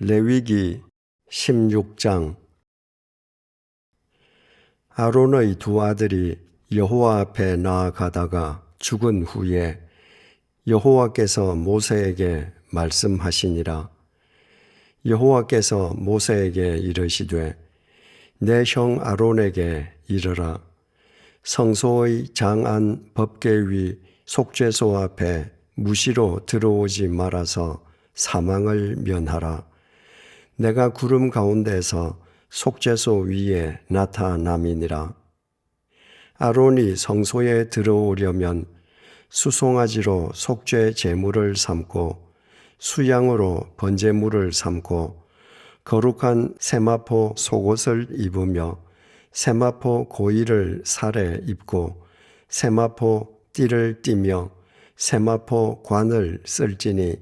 레위기 16장. 아론의 두 아들이 여호와 앞에 나아가다가 죽은 후에 여호와께서 모세에게 말씀하시니라. 여호와께서 모세에게 이르시되 내 형 아론에게 이르라. 성소의 장안 법계 위 속죄소 앞에 무시로 들어오지 말아서 사망을 면하라. 내가 구름 가운데서 속죄소 위에 나타남이니라. 아론이 성소에 들어오려면 수송아지로 속죄 제물을 삼고 수양으로 번제물을 삼고 거룩한 세마포 속옷을 입으며 세마포 고이를 살에 입고 세마포 띠를 띠며 세마포 관을 쓸지니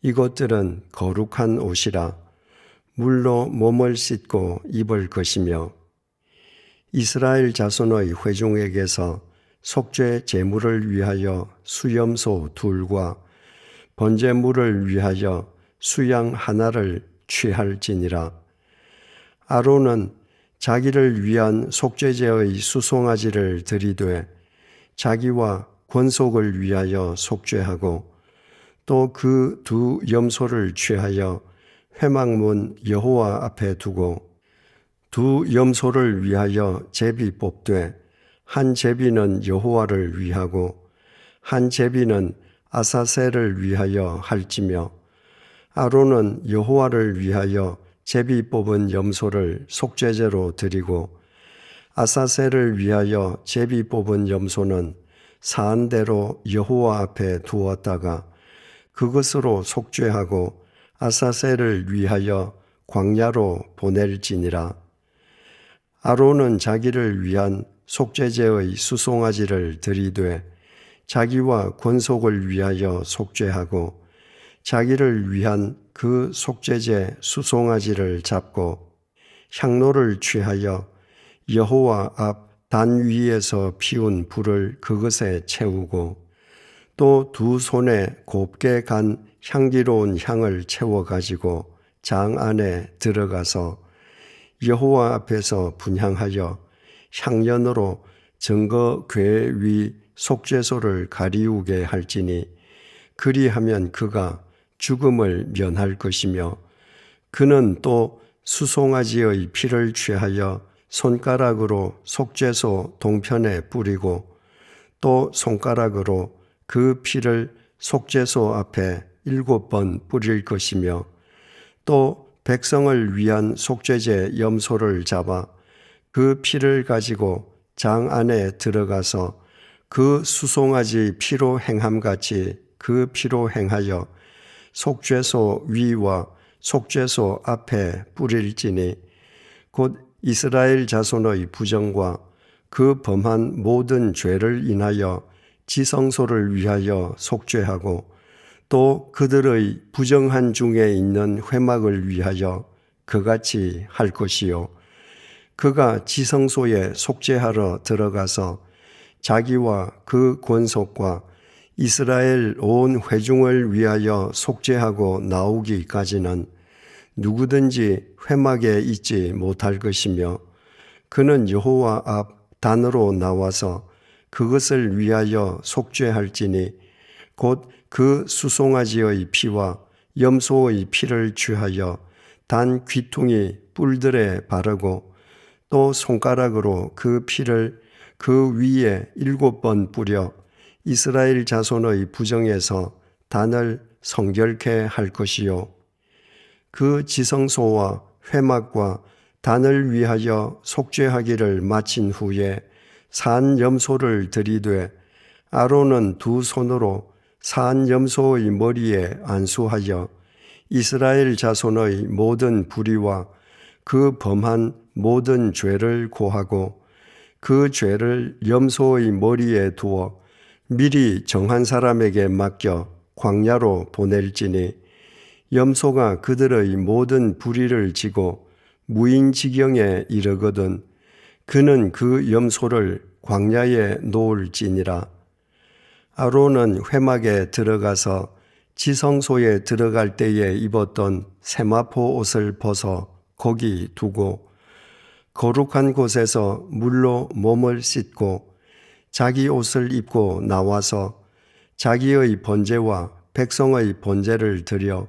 이것들은 거룩한 옷이라 물로 몸을 씻고 입을 것이며 이스라엘 자손의 회중에게서 속죄 제물을 위하여 수염소 둘과 번제물을 위하여 수양 하나를 취할지니라. 아론은 자기를 위한 속죄제의 수송아지를 들이되 자기와 권속을 위하여 속죄하고 또 그 두 염소를 취하여 회막문 여호와 앞에 두고 두 염소를 위하여 제비 뽑되 한 제비는 여호와를 위하고 한 제비는 아사셀을 위하여 할지며 아론은 여호와를 위하여 제비 뽑은 염소를 속죄제로 드리고 아사셀을 위하여 제비 뽑은 염소는 사안대로 여호와 앞에 두었다가 그것으로 속죄하고 아사셀을 위하여 광야로 보낼지니라. 아론은 자기를 위한 속죄제의 수송아지를 들이되 자기와 권속을 위하여 속죄하고 자기를 위한 그 속죄제 수송아지를 잡고 향로를 취하여 여호와 앞 단 위에서 피운 불을 그것에 채우고 또 두 손에 곱게 간 향기로운 향을 채워 가지고 장 안에 들어가서 여호와 앞에서 분향하여 향연으로 증거 궤위 속죄소를 가리우게 할지니 그리하면 그가 죽음을 면할 것이며 그는 또 수송아지의 피를 취하여 손가락으로 속죄소 동편에 뿌리고 또 손가락으로 그 피를 속죄소 앞에 일곱 번 뿌릴 것이며 또 백성을 위한 속죄제 염소를 잡아 그 피를 가지고 장 안에 들어가서 그 수송아지 피로 행함같이 그 피로 행하여 속죄소 위와 속죄소 앞에 뿌릴지니 곧 이스라엘 자손의 부정과 그 범한 모든 죄를 인하여 지성소를 위하여 속죄하고 또 그들의 부정한 중에 있는 회막을 위하여 그같이 할 것이요. 그가 지성소에 속죄하러 들어가서 자기와 그 권속과 이스라엘 온 회중을 위하여 속죄하고 나오기까지는 누구든지 회막에 있지 못할 것이며 그는 여호와 앞 단으로 나와서 그것을 위하여 속죄할지니 곧 그 수송아지의 피와 염소의 피를 취하여 단 귀퉁이 뿔들에 바르고 또 손가락으로 그 피를 그 위에 일곱 번 뿌려 이스라엘 자손의 부정에서 단을 성결케 할 것이요. 그 지성소와 회막과 단을 위하여 속죄하기를 마친 후에 산 염소를 들이되 아론은 두 손으로 산 염소의 머리에 안수하여 이스라엘 자손의 모든 불의와 그 범한 모든 죄를 고하고 그 죄를 염소의 머리에 두어 미리 정한 사람에게 맡겨 광야로 보낼지니 염소가 그들의 모든 불의를 지고 무인지경에 이르거든 그는 그 염소를 광야에 놓을지니라 아론은 회막에 들어가서 지성소에 들어갈 때에 입었던 세마포 옷을 벗어 거기 두고 거룩한 곳에서 물로 몸을 씻고 자기 옷을 입고 나와서 자기의 번제와 백성의 번제를 드려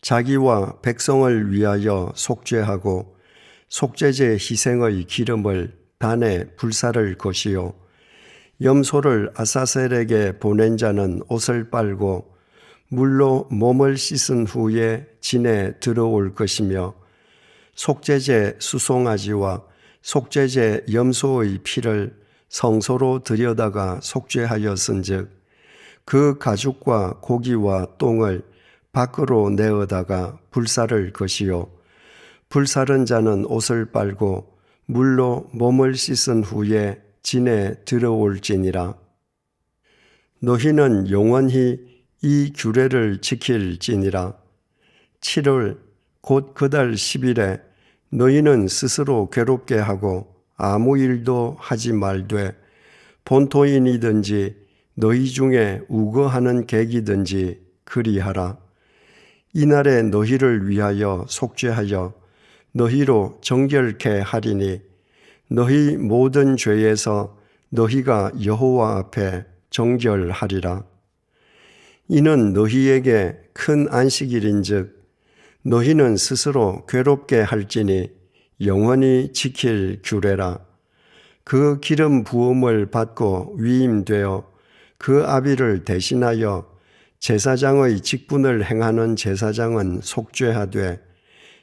자기와 백성을 위하여 속죄하고 속죄제 희생의 기름을 단에 불사를 것이요 염소를 아사셀에게 보낸 자는 옷을 빨고 물로 몸을 씻은 후에 진에 들어올 것이며 속죄제 수송아지와 속죄제 염소의 피를 성소로 들여다가 속죄하였은즉 그 가죽과 고기와 똥을 밖으로 내어다가 불사를 것이요. 불사른 자는 옷을 빨고 물로 몸을 씻은 후에 진에 들어올지니라 너희는 영원히 이 규례를 지킬지니라 7월 곧 그달 10일에 너희는 스스로 괴롭게 하고 아무 일도 하지 말되 본토인이든지 너희 중에 우거하는 객이든지 그리하라. 이날에 너희를 위하여 속죄하여 너희로 정결케 하리니 너희 모든 죄에서 너희가 여호와 앞에 정결하리라. 이는 너희에게 큰 안식일인즉 너희는 스스로 괴롭게 할지니 영원히 지킬 규례라. 그 기름 부음을 받고 위임되어 그 아비를 대신하여 제사장의 직분을 행하는 제사장은 속죄하되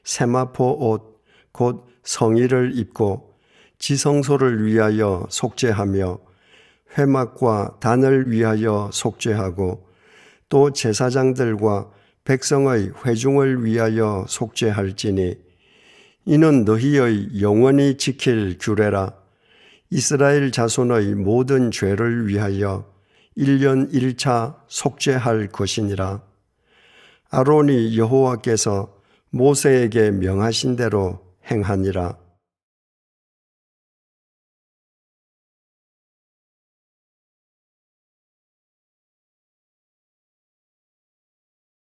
세마포 옷 곧 성의를 입고 지성소를 위하여 속죄하며 회막과 단을 위하여 속죄하고 또 제사장들과 백성의 회중을 위하여 속죄할지니 이는 너희의 영원히 지킬 규례라. 이스라엘 자손의 모든 죄를 위하여 1년 1차 속죄할 것이니라. 아론이 여호와께서 모세에게 명하신 대로 행하니라